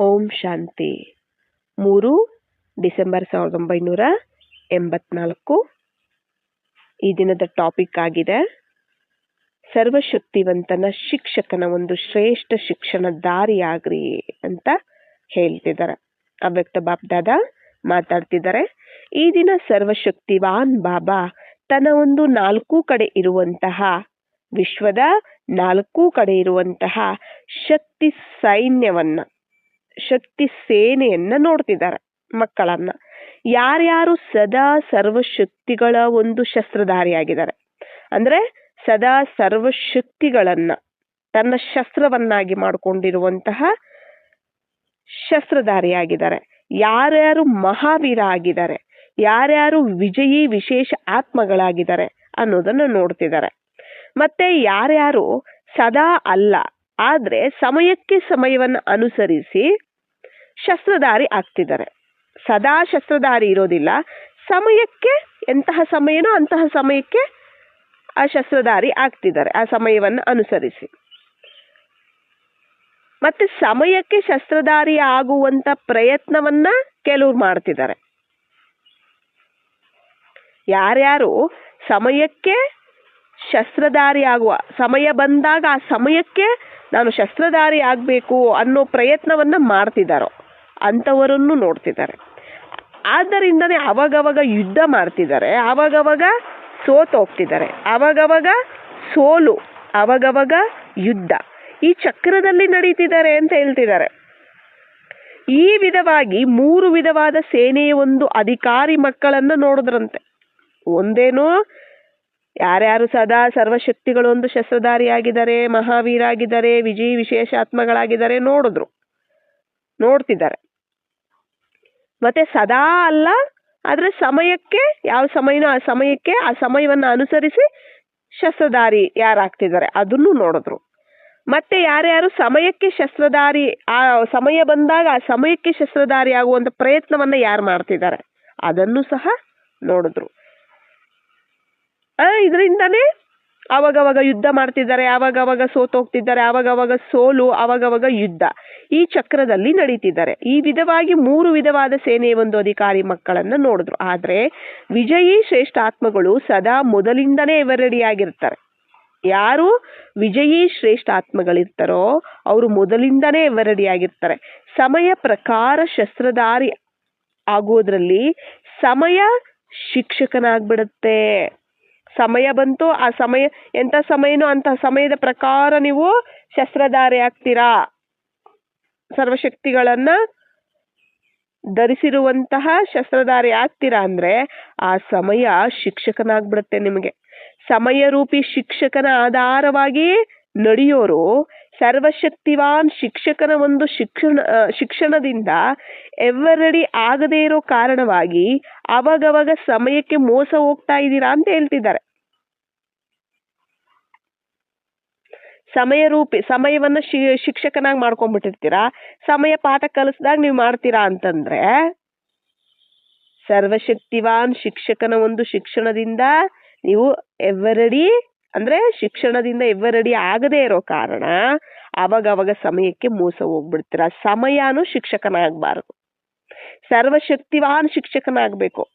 ಓಂ ಶಾಂತಿ. ಮೂರು ಡಿಸೆಂಬರ್ ಸಾವಿರದ ಒಂಬೈನೂರ ಎಂಬತ್ನಾಲ್ಕು. ಈ ದಿನದ ಟಾಪಿಕ್ ಆಗಿದೆ. ಸರ್ವಶಕ್ತಿವಂತನ ಶಿಕ್ಷಕನ ಒಂದು ಶ್ರೇಷ್ಠ ಶಿಕ್ಷಣ ದಾರಿಯಾಗ್ರಿ ಅಂತ ಹೇಳ್ತಿದ್ದಾರೆ. ಅವ್ಯಕ್ತ ಬಾಬ್ದಾದ ಮಾತಾಡ್ತಿದ್ದಾರೆ. ಈ ದಿನ ಸರ್ವಶಕ್ತಿವಾನ್ ಬಾಬಾ ತನ್ನ ಒಂದು ನಾಲ್ಕು ಕಡೆ ಇರುವಂತಹ, ವಿಶ್ವದ ನಾಲ್ಕು ಕಡೆ ಇರುವಂತಹ ಶಕ್ತಿ ಸೈನ್ಯವನ್ನ ಶಕ್ತಿ ಸೇನೆಯನ್ನ ನೋಡ್ತಿದ್ದಾರೆ ಮಕ್ಕಳನ್ನ. ಯಾರ್ಯಾರು ಸದಾ ಸರ್ವಶಕ್ತಿಗಳ ಒಂದು ಶಸ್ತ್ರಧಾರಿಯಾಗಿದ್ದಾರೆ. ಅಂದ್ರೆ ಸದಾ ಸರ್ವಶಕ್ತಿಗಳನ್ನ ತನ್ನ ಶಸ್ತ್ರವನ್ನಾಗಿ ಮಾಡಿಕೊಂಡಿರುವಂತಹ ಶಸ್ತ್ರಧಾರಿಯಾಗಿದ್ದಾರೆ. ಯಾರ್ಯಾರು ಮಹಾವೀರ ಆಗಿದ್ದಾರೆ, ಯಾರ್ಯಾರು ವಿಜಯಿ ವಿಶೇಷ ಆತ್ಮಗಳಾಗಿದ್ದಾರೆ ಅನ್ನೋದನ್ನ ನೋಡ್ತಿದ್ದಾರೆ. ಮತ್ತೆ ಯಾರ್ಯಾರು ಸದಾ ಅಲ್ಲ, ಆದ್ರೆ ಸಮಯಕ್ಕೆ ಸಮಯವನ್ನ ಅನುಸರಿಸಿ ಶಸ್ತ್ರಧಾರಿ ಆಗ್ತಿದ್ದಾರೆ. ಸದಾ ಶಸ್ತ್ರಧಾರಿ ಇರೋದಿಲ್ಲ. ಸಮಯಕ್ಕೆ ಎಂತಹ ಸಮಯನೋ ಅಂತಹ ಸಮಯಕ್ಕೆ ಆ ಶಸ್ತ್ರಧಾರಿ ಆಗ್ತಿದ್ದಾರೆ. ಆ ಸಮಯವನ್ನು ಅನುಸರಿಸಿ. ಮತ್ತೆ ಸಮಯಕ್ಕೆ ಶಸ್ತ್ರಧಾರಿ ಆಗುವಂತ ಪ್ರಯತ್ನವನ್ನ ಕೆಲವ್ರು ಮಾಡ್ತಿದ್ದಾರೆ. ಯಾರ್ಯಾರು ಸಮಯಕ್ಕೆ ಶಸ್ತ್ರಧಾರಿ ಆಗುವ, ಸಮಯ ಬಂದಾಗ ಆ ಸಮಯಕ್ಕೆ ನಾನು ಶಸ್ತ್ರಧಾರಿ ಆಗಬೇಕು ಅನ್ನೋ ಪ್ರಯತ್ನವನ್ನ ಮಾಡ್ತಿದ್ದಾರೋ ಅಂಥವರನ್ನು ನೋಡ್ತಿದ್ದಾರೆ. ಆದ್ದರಿಂದನೇ ಅವಾಗವಾಗ ಯುದ್ಧ ಮಾಡ್ತಿದ್ದಾರೆ. ಅವಾಗವಾಗ ಸೋತು ಹೋಗ್ತಿದ್ದಾರೆ. ಅವಾಗವಾಗ ಸೋಲು, ಅವಾಗವಾಗ ಯುದ್ಧ. ಈ ಚಕ್ರದಲ್ಲಿ ನಡೀತಿದ್ದಾರೆ ಅಂತ ಹೇಳ್ತಿದ್ದಾರೆ. ಈ ವಿಧವಾಗಿ ಮೂರು ವಿಧವಾದ ಸೇನೆಯ ಒಂದು ಅಧಿಕಾರಿ ಮಕ್ಕಳನ್ನು ನೋಡಿದ್ರಂತೆ. ಒಂದೇನು, ಯಾರ್ಯಾರು ಸದಾ ಸರ್ವಶಕ್ತಿಗಳು ಒಂದು ಶಸ್ತ್ರಧಾರಿಯಾಗಿದ್ದಾರೆ ಮಹಾವೀರ ಆಗಿದ್ದಾರೆ ವಿಜಯ ವಿಶೇಷಾತ್ಮಗಳಾಗಿದ್ದಾರೆ ನೋಡಿದ್ರು. ನೋಡ್ತಿದ್ದಾರೆ. ಮತ್ತೆ ಸದಾ ಅಲ್ಲ, ಆದ್ರೆ ಸಮಯಕ್ಕೆ, ಯಾವ ಸಮಯನೋ ಆ ಸಮಯಕ್ಕೆ ಆ ಸಮಯವನ್ನ ಅನುಸರಿಸಿ ಶಸ್ತ್ರಧಾರಿ ಯಾರಾಗ್ತಿದ್ದಾರೆ ಅದನ್ನು ನೋಡಿದ್ರು. ಮತ್ತೆ ಯಾರ್ಯಾರು ಸಮಯಕ್ಕೆ ಶಸ್ತ್ರಧಾರಿ, ಆ ಸಮಯ ಬಂದಾಗ ಆ ಸಮಯಕ್ಕೆ ಶಸ್ತ್ರಧಾರಿ ಆಗುವಂತ ಪ್ರಯತ್ನವನ್ನ ಯಾರು ಮಾಡ್ತಿದ್ದಾರೆ ಅದನ್ನು ಸಹ ನೋಡಿದ್ರು. ಇದರಿಂದನೇ ಅವಾಗವಾಗ ಯುದ್ಧ ಮಾಡ್ತಿದ್ದಾರೆ, ಅವಾಗವಾಗ ಸೋತೋಗ್ತಿದ್ದಾರೆ ಅವಾಗವಾಗ ಸೋಲು, ಅವಾಗವಾಗ ಯುದ್ಧ ಈ ಚಕ್ರದಲ್ಲಿ ನಡೀತಿದ್ದಾರೆ. ಈ ವಿಧವಾಗಿ ಮೂರು ವಿಧವಾದ ಸೇನೆಯ ಒಂದು ಅಧಿಕಾರಿ ಮಕ್ಕಳನ್ನು ನೋಡಿದ್ರು. ಆದರೆ ವಿಜಯಿ ಶ್ರೇಷ್ಠ ಆತ್ಮಗಳು ಸದಾ ಮೊದಲಿಂದನೇ ಎವರೆಡಿಯಾಗಿರ್ತಾರೆ ಯಾರು ವಿಜಯಿ ಶ್ರೇಷ್ಠ ಆತ್ಮಗಳಿರ್ತಾರೋ ಅವರು ಮೊದಲಿಂದನೇ ಎವರೆಡಿಯಾಗಿರ್ತಾರೆ ಸಮಯ ಪ್ರಕಾರ ಶಸ್ತ್ರಧಾರಿ ಆಗೋದ್ರಲ್ಲಿ ಸಮಯ ಶಿಕ್ಷಕನಾಗ್ಬಿಡುತ್ತೆ. ಸಮಯ ಬಂತು, ಆ ಸಮಯ, ಎಂಥ ಸಮಯನೋ ಅಂತ ಸಮಯದ ಪ್ರಕಾರ ನೀವು ಶಸ್ತ್ರಧಾರಿ ಆಗ್ತೀರಾ? ಸರ್ವಶಕ್ತಿಗಳನ್ನ ಧರಿಸಿರುವಂತಹ ಶಸ್ತ್ರಧಾರಿ ಆಗ್ತೀರಾ ಅಂದ್ರೆ ಆ ಸಮಯ ಶಿಕ್ಷಕನಾಗ್ಬಿಡುತ್ತೆ ನಿಮಗೆ. ಸಮಯ ರೂಪಿ ಶಿಕ್ಷಕನ ಆಧಾರವಾಗಿ ನಡೆಯೋರು ಸರ್ವಶಕ್ತಿವಾನ್ ಶಿಕ್ಷಕನ ಒಂದು ಶಿಕ್ಷಣ ಶಿಕ್ಷಣದಿಂದ ಎವರಡಿ ಆಗದೇ ಇರೋ ಕಾರಣವಾಗಿ ಅವಾಗವಾಗ ಸಮಯಕ್ಕೆ ಮೋಸ ಹೋಗ್ತಾ ಇದ್ದೀರಾ ಅಂತ ಹೇಳ್ತಿದ್ದಾರೆ. ಸಮಯ ರೂಪಿ ಸಮಯವನ್ನ ಶಿಕ್ಷಕನಾಗಿ ಮಾಡ್ಕೊಂಡ್ಬಿಟ್ಟಿರ್ತೀರಾ? ಸಮಯ ಪಾಠ ಕಲಿಸಿದಾಗ ನೀವು ಮಾಡ್ತೀರಾ ಅಂತಂದ್ರೆ ಸರ್ವಶಕ್ತಿವಾನ್ ಶಿಕ್ಷಕನ ಒಂದು ಶಿಕ್ಷಣದಿಂದ ನೀವು ಎವರಡಿ ಅಂದ್ರೆ ಶಿಕ್ಷಣದಿಂದ ಎವರಡಿ ಆಗದೇ ಇರೋ ಕಾರಣ ಅವಾಗ ಅವಾಗ ಸಮಯಕ್ಕೆ ಮೋಸ ಹೋಗ್ಬಿಡ್ತೀರ. ಸಮಯನೂ ಶಿಕ್ಷಕನಾಗಬಾರದು. ಸರ್ವಶಕ್ತಿವಾನ್ ಶಿಕ್ಷಕನಾಗಬೇಕು.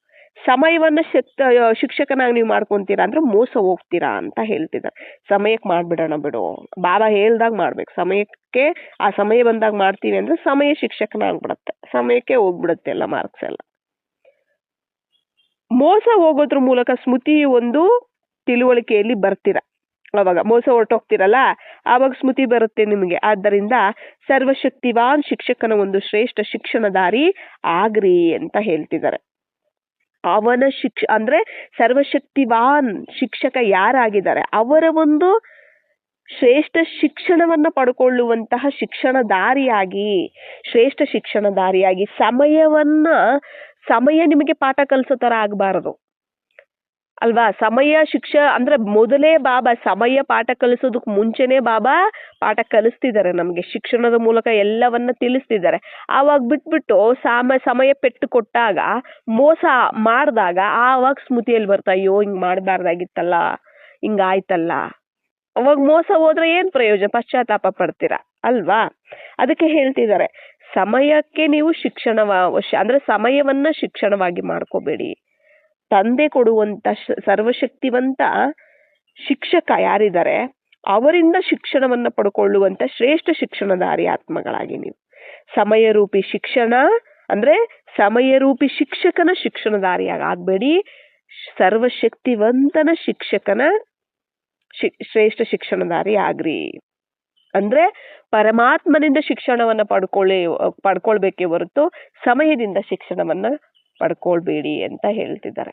ಸಮಯವನ್ನ ಶಕ್ತ, ಶಿಕ್ಷಕನಾಗಿ ನೀವು ಮಾಡ್ಕೊಂತೀರಾ ಅಂದ್ರೆ ಮೋಸ ಹೋಗ್ತೀರಾ ಅಂತ ಹೇಳ್ತಿದ್ದಾರೆ. ಸಮಯಕ್ಕೆ ಮಾಡ್ಬಿಡೋಣ ಬಿಡು. ಬಾಬಾ ಹೇಳ್ದಾಗ ಮಾಡ್ಬೇಕು. ಸಮಯಕ್ಕೆ, ಆ ಸಮಯ ಬಂದಾಗ ಮಾಡ್ತೀವಿ ಅಂದ್ರೆ ಸಮಯ ಶಿಕ್ಷಕನಾಗ್ಬಿಡತ್ತೆ. ಸಮಯಕ್ಕೆ ಹೋಗ್ಬಿಡುತ್ತೆ ಎಲ್ಲ ಮಾರ್ಕ್ಸ್ ಎಲ್ಲ. ಮೋಸ ಹೋಗೋದ್ರ ಮೂಲಕ ಸ್ಮೃತಿ ಒಂದು ತಿಳುವಳಿಕೆಯಲ್ಲಿ ಬರ್ತೀರ. ಅವಾಗ ಮೋಸ ಹೊರಟೋಗ್ತಿರಲ್ಲ, ಆವಾಗ ಸ್ಮೃತಿ ಬರುತ್ತೆ ನಿಮಗೆ. ಆದ್ದರಿಂದ ಸರ್ವಶಕ್ತಿವಾನ್ ಶಿಕ್ಷಕನ ಒಂದು ಶ್ರೇಷ್ಠ ಶಿಕ್ಷಣದಾರಿ ಆಗ್ರಿ ಅಂತ ಹೇಳ್ತಿದ್ದಾರೆ. ಅವನ ಶಿಕ್ಷ, ಅಂದ್ರೆ ಸರ್ವಶಕ್ತಿವಾನ್ ಶಿಕ್ಷಕ ಯಾರಾಗಿದ್ದಾರೆ, ಅವರ ಒಂದು ಶ್ರೇಷ್ಠ ಶಿಕ್ಷಣವನ್ನ ಪಡ್ಕೊಳ್ಳುವಂತಹ ಶಿಕ್ಷಣ ದಾರಿಯಾಗಿ, ಶ್ರೇಷ್ಠ ಶಿಕ್ಷಣದಾರಿಯಾಗಿ ಸಮಯವನ್ನ, ಸಮಯ ನಿಮಗೆ ಪಾಠ ಕಲಿಸೋ ತರ ಆಗಬಾರದು. ಅಲ್ವಾ? ಸಮಯ, ಶಿಕ್ಷ ಅಂದ್ರೆ ಮೊದಲೇ ಬಾಬಾ ಸಮಯ ಪಾಠ ಕಲಿಸೋದಕ್ಕೆ ಮುಂಚೆನೆ ಬಾಬಾ ಪಾಠ ಕಲಿಸ್ತಿದ್ದಾರೆ ನಮಗೆ. ಶಿಕ್ಷಣದ ಮೂಲಕ ಎಲ್ಲವನ್ನ ತಿಳಿಸ್ತಿದ್ದಾರೆ. ಆವಾಗ ಬಿಟ್ಬಿಟ್ಟು ಸಾಮ, ಸಮಯ ಪೆಟ್ಟು ಕೊಟ್ಟಾಗ, ಮೋಸ ಮಾಡಿದಾಗ ಆವಾಗ ಸ್ಮೃತಿಯಲ್ಲಿ ಬರ್ತಾ, ಅಯ್ಯೋ, ಹಿಂಗ್ ಮಾಡಬಾರ್ದಾಗಿತ್ತಲ್ಲ ಹಿಂಗಾಯ್ತಲ್ಲ ಅವಾಗ ಮೋಸ ಹೋದ್ರೆ ಏನ್ ಪ್ರಯೋಜನ? ಪಶ್ಚಾತ್ತಾಪ ಪಡ್ತೀರಾ? ಅಲ್ವಾ? ಅದಕ್ಕೆ ಹೇಳ್ತಿದ್ದಾರೆ. ಸಮಯಕ್ಕೆ ನೀವು ಶಿಕ್ಷಣವ ಅಂದ್ರೆ ಸಮಯವನ್ನ ಶಿಕ್ಷಣವಾಗಿ ಮಾಡ್ಕೋಬೇಡಿ. ತಂದೆ ಕೊಡುವಂತ ಶ- ಸರ್ವಶಕ್ತಿವಂತ ಶಿಕ್ಷಕ ಯಾರಿದ್ದಾರೆ, ಅವರಿಂದ ಶಿಕ್ಷಣವನ್ನ ಪಡ್ಕೊಳ್ಳುವಂತ ಶ್ರೇಷ್ಠ ಶಿಕ್ಷಣಧಾರಿ ಆತ್ಮಗಳಾಗಿ ನೀವು. ಸಮಯರೂಪಿ ಶಿಕ್ಷಣ ಅಂದ್ರೆ ಸಮಯರೂಪಿ ಶಿಕ್ಷಕನ ಶಿಕ್ಷಣದಾರಿಯಾಗಿ ಆಗ್ಬೇಡಿ ಸರ್ವಶಕ್ತಿವಂತನ ಶಿಕ್ಷಕನ ಶಿ- ಶ್ರೇಷ್ಠ ಶಿಕ್ಷಣಧಾರಿ ಆಗ್ರಿ. ಅಂದ್ರೆ ಪರಮಾತ್ಮನಿಂದ ಶಿಕ್ಷಣವನ್ನ ಪಡ್ಕೊಳ್ಳಿ, ಪಡ್ಕೊಳ್ಬೇಕೇ ಹೊರತು ಸಮಯದಿಂದ ಶಿಕ್ಷಣವನ್ನ ಪಡ್ಕೊಳ್ಬೇಡಿ ಅಂತ ಹೇಳ್ತಿದ್ದಾರೆ.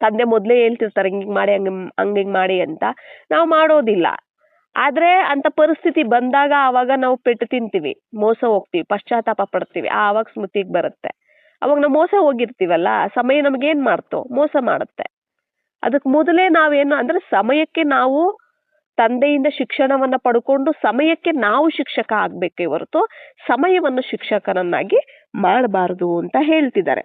ತಂದೆ ಮೊದಲೇ ಹೇಳ್ತಿರ್ತಾರೆ, ಹಿಂಗೆ ಮಾಡಿ, ಹಂಗ್ ಹಂಗ್, ಹಿಂಗ್ ಮಾಡಿ ಅಂತ. ನಾವು ಮಾಡೋದಿಲ್ಲ. ಆದ್ರೆ ಅಂತ ಪರಿಸ್ಥಿತಿ ಬಂದಾಗ ಆವಾಗ ನಾವು ಪೆಟ್ಟು ತಿಂತೀವಿ, ಮೋಸ ಹೋಗ್ತೀವಿ, ಪಶ್ಚಾತ್ತಾಪ ಪಡ್ತೀವಿ. ಆವಾಗ ಸ್ಮೃತಿಗೆ ಬರುತ್ತೆ. ಅವಾಗ ನಾವು ಮೋಸ ಹೋಗಿರ್ತೀವಲ್ಲ, ಸಮಯ ನಮ್ಗೇನ್ ಮಾಡ್ತೋ? ಮೋಸ ಮಾಡುತ್ತೆ. ಅದಕ್ಕೆ ಮೊದಲೇ ನಾವೇನು, ಅಂದ್ರೆ ಸಮಯಕ್ಕೆ ನಾವು ತಂದೆಯಿಂದ ಶಿಕ್ಷಣವನ್ನ ಪಡ್ಕೊಂಡು ಸಮಯಕ್ಕೆ ನಾವು ಶಿಕ್ಷಕ ಆಗ್ಬೇಕೇ ಹೊರತು, ಸಮಯವನ್ನು ಶಿಕ್ಷಕನನ್ನಾಗಿ ಮಾಡಬಾರದು ಅಂತ ಹೇಳ್ತಿದ್ದಾರೆ.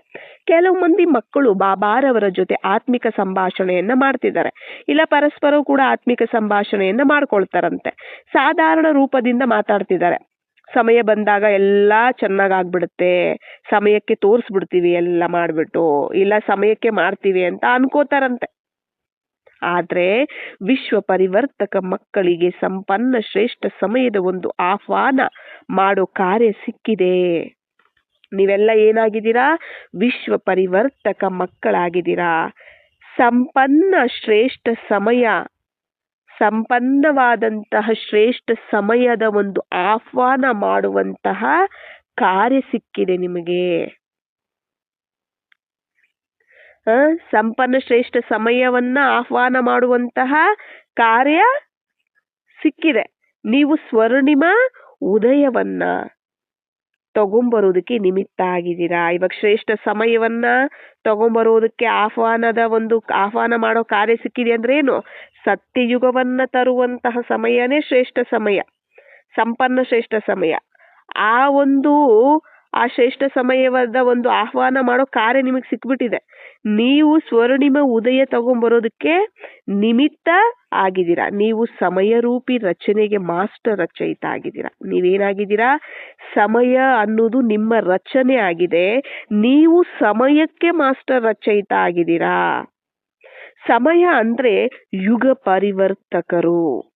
ಕೆಲವು ಮಂದಿ ಮಕ್ಕಳು ಬಾಬಾರವರ ಜೊತೆ ಆತ್ಮಿಕ ಸಂಭಾಷಣೆಯನ್ನ ಮಾಡ್ತಿದ್ದಾರೆ. ಇಲ್ಲ ಪರಸ್ಪರ ಕೂಡ ಆತ್ಮಿಕ ಸಂಭಾಷಣೆಯನ್ನ ಮಾಡ್ಕೊಳ್ತಾರಂತೆ. ಸಾಧಾರಣ ರೂಪದಿಂದ ಮಾತಾಡ್ತಿದ್ದಾರೆ. ಸಮಯ ಬಂದಾಗ ಎಲ್ಲ ಚೆನ್ನಾಗಾಗ್ಬಿಡುತ್ತೆ. ಸಮಯಕ್ಕೆ ತೋರಿಸ್ಬಿಡ್ತೀವಿ, ಎಲ್ಲ ಮಾಡಿಬಿಟ್ಟು. ಇಲ್ಲ, ಸಮಯಕ್ಕೆ ಮಾಡ್ತೀವಿ ಅಂತ ಅನ್ಕೋತಾರಂತೆ. ಆದ್ರೆ ವಿಶ್ವ ಪರಿವರ್ತಕ ಮಕ್ಕಳಿಗೆ ಸಂಪನ್ನ ಶ್ರೇಷ್ಠ ಸಮಯದ ಒಂದು ಆಹ್ವಾನ ಮಾಡೋ ಕಾರ್ಯ ಸಿಕ್ಕಿದೆ. ನೀವೆಲ್ಲ ಏನಾಗಿದ್ದೀರಾ? ವಿಶ್ವ ಪರಿವರ್ತಕ ಮಕ್ಕಳಾಗಿದ್ದೀರಾ? ಸಂಪನ್ನ ಶ್ರೇಷ್ಠ ಸಮಯ, ಸಂಪನ್ನವಾದಂತಹ ಶ್ರೇಷ್ಠ ಸಮಯದ ಒಂದು ಆಹ್ವಾನ ಮಾಡುವಂತಹ ಕಾರ್ಯ ಸಿಕ್ಕಿದೆ ನಿಮಗೆ. ಸಂಪನ್ನ ಶ್ರೇಷ್ಠ ಸಮಯವನ್ನ ಆಹ್ವಾನ ಮಾಡುವಂತಹ ಕಾರ್ಯ ಸಿಕ್ಕಿದೆ. ನೀವು ಸ್ವರ್ಣಿಮ ಉದಯವನ್ನ. ತಗೊಂಬರೋದಕ್ಕೆ ನಿಮಿತ್ತ ಆಗಿದ್ದೀರಾ? ಇವಾಗ ಶ್ರೇಷ್ಠ ಸಮಯವನ್ನ ತಗೊಂಬರೋದಕ್ಕೆ ಆಹ್ವಾನದ ಒಂದು ಆಹ್ವಾನ ಮಾಡೋ ಕಾರ್ಯ ಸಿಕ್ಕಿದೆ ಅಂದ್ರೆ ಏನು? ಸತ್ಯಯುಗವನ್ನ ತರುವಂತಹ ಸಮಯನೇ ಶ್ರೇಷ್ಠ ಸಮಯ, ಸಂಪನ್ನ ಶ್ರೇಷ್ಠ ಸಮಯ. ಆ ಒಂದು ಆ ಶ್ರೇಷ್ಠ ಸಮಯವಾದ ಒಂದು ಆಹ್ವಾನ ಮಾಡೋ ಕಾರ್ಯ ನಿಮಗೆ ಸಿಕ್ಬಿಟ್ಟಿದೆ. ನೀವು ಸ್ವರ್ಣಿಮ ಉದಯ ತಗೊಂಬರೋದಕ್ಕೆ ನಿಮಿತ್ತ ಆಗಿದ್ದೀರಾ? ನೀವು ಸಮಯರೂಪಿ ರಚನೆಗೆ ಮಾಸ್ಟರ್ ರಚಯಿತ ಆಗಿದ್ದೀರಾ? ನೀವೇನಾಗಿದ್ದೀರಾ? ಸಮಯ ಅನ್ನೋದು ನಿಮ್ಮ ರಚನೆ ಆಗಿದೆ. ನೀವು ಸಮಯಕ್ಕೆ ಮಾಸ್ಟರ್ ರಚಯಿತ ಆಗಿದ್ದೀರಾ? ಸಮಯ ಅಂದ್ರೆ ಯುಗ ಪರಿವರ್ತಕರು.